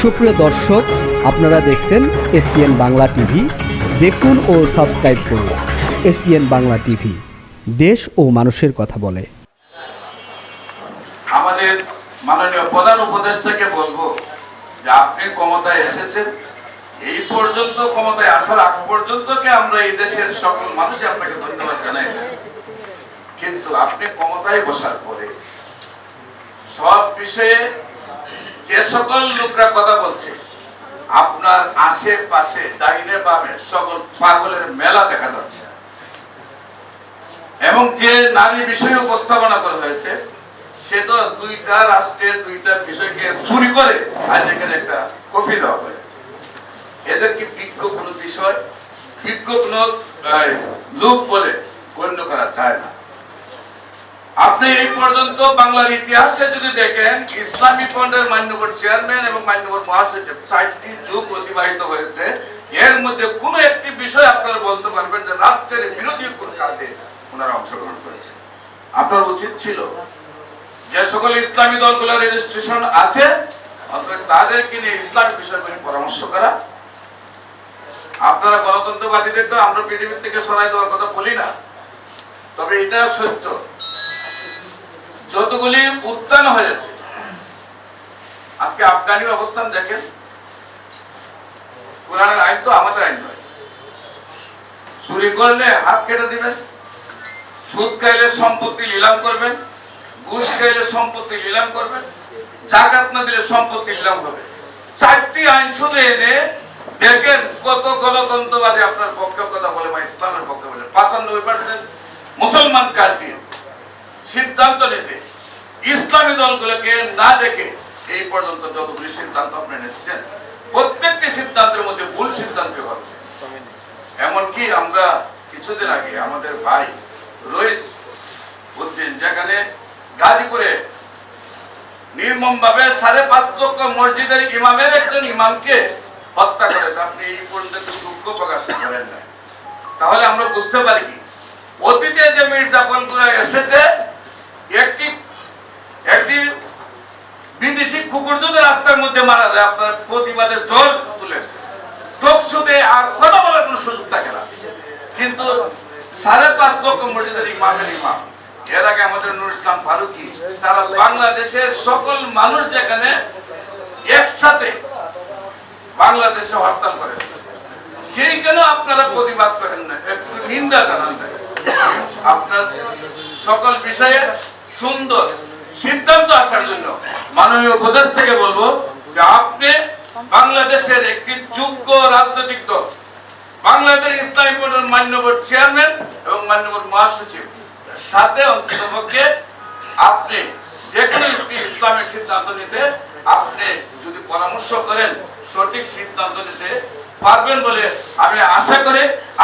সুপ্রিয় দর্শক, আপনারা দেখছেন এসপিএন বাংলা টিভি। দেখুন ও সাবস্ক্রাইব করুন এসপিএন বাংলা টিভি। দেশ ও মানুষের কথা বলে। আমাদের মাননীয় প্রধান উপদেষ্টাকে বলব যে আপনি ক্ষমতায় এসেছেন। এই পর্যন্ত ক্ষমতায় আসার আগ পর্যন্তকে আমরা এই দেশের সকল মানুষই আপনাকে ধন্যবাদ জানাইছি। কিন্তু আপনি ক্ষমতায় বসার পরে সব বিষয়ে যে সকল লোকরা কথা বলছে, আপনার আশেপাশে ডাইনে বামে সকল পাগলের মেলা দেখা যাচ্ছে। এবং যে নারী বিষয়ে উপস্থাপনা করা হয়েছে, সে তো দুইটা রাষ্ট্রের দুইটা বিষয়কে চুরি করে আজ এখানে একটা কপি দেওয়া হয়েছে। এদের কি বিজ্ঞ কোনো বিষয়? বিজ্ঞ কোনো লোক বলে গণ্য করা যায় না। আপনি এই পর্যন্ত বাংলার ইতিহাসে যদি দেখেন, ইসলামী ফন্ডের মান্যবর চেয়ারম্যান এবং মান্যবর মহাসচিব চারটি যুগ অতিবাহিত হয়েছে। এর মধ্যে কোন একটি বিষয় আপনারা বলতে পারবেন যে রাষ্ট্রের বিরোধী কোন কাজে ওনারা অংশগ্রহণ করেছেন। আপনার উচিত ছিল যে সকল ইসলামী দলগুলোর রেজিস্ট্রেশন আছে তাদেরকে নিয়ে ইসলামী বিষয়গুলি পরামর্শ করা। আপনারা গণতন্ত্রবাদীদের তো আমরা পৃথিবীর থেকে সরাই দেওয়ার কথা বলি না। তবে এটা সত্য। যতগুলি উত্থান হয়েছে আজকে আফগানির অবস্থান দেখেন। কোরআনের আইন তো আমাদের আইন নয়। চুরি করলে হাত কেটে দিবেন, সুদ খাইলে সম্পত্তি নিলাম করবেন, ঘুষ খাইলে সম্পত্তি নিলাম করবেন, জাকাত না দিলে সম্পত্তি নিলাম হবে। চারটি আইন শুধু এনে দেখেন কত গণতন্ত্রবাদী আপনার পক্ষে কথা বলে বা ইসলামের পক্ষে বলে। পাঁচানব্বই পার্সেন্ট মুসলমান কান্ট্রি সিদ্ধান্ত নিতে। ইসলামী দলগুলোকে না দেখে এই পর্যন্ত যতগুলি সিদ্ধান্ত আপনি নিচ্ছেন, প্রত্যেকটি সিদ্ধান্তের মধ্যে ভুল সিদ্ধান্ত হচ্ছে। এমনকি আমরা কিছুদিন আগে আমাদের ভাই রইস উদ্দিন, যেখানে গাজীপুরে নির্মম ভাবে সাড়ে পাঁচ লক্ষ মসজিদের ইমামের একজন ইমামকে হত্যা করেছে। আপনি এই পর্যন্ত দুঃখ প্রকাশ করেন না। তাহলে আমরা বুঝতে পারি কি? অতীতে যে মির্জাফরগুলো এসেছে একটি একটি বিদেশি কুকুর রাস্তার মধ্যে মারা যায়, আপনার প্রতিবাদের জল তুলে টকশুতে আর কথা বলার কোনো সুযোগ থাকে না। কিন্তু সাড়ে পাঁচ লক্ষ মসজিদের ইমামের ইমাম। এর আগে আমাদের নুর ইসলাম ফারুকি সারা বাংলাদেশের সকল মানুষ যেখানে একসাথে বাংলাদেশে হরতাল করে সেইখানে আপনারা প্রতিবাদ করেন না? একটু নিন্দা জানান আপনার সকল বিষয়ে সুন্দর সিদ্ধান্ত আসার জন্য মাননীয় উপদেশ থেকে বলব যে আপনি বাংলাদেশের একটি যোগ্য রাজনৈতিক দল, বাংলাদেশ ইসলামী বোর্ডের মান্যবর চেয়ারম্যান এবং মান্যবর মহাসচিব। সাথে অন্ততপক্ষে আপনি যে কোনো একটি ইসলামের সিদ্ধান্ত নিতে আপনি যদি পরামর্শ করেন, সঠিক সিদ্ধান্ত নিতে পারবেন বলে আমি আশা করি।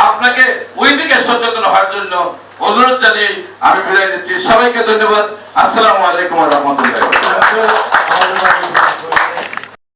আপনাকে ওই দিকে সচেতন হওয়ার জন্য অনুরোধ জানিয়ে আমি বিদায় নিচ্ছি। সবাইকে ধন্যবাদ। আসসালামু আলাইকুম রহমতুল্লাহ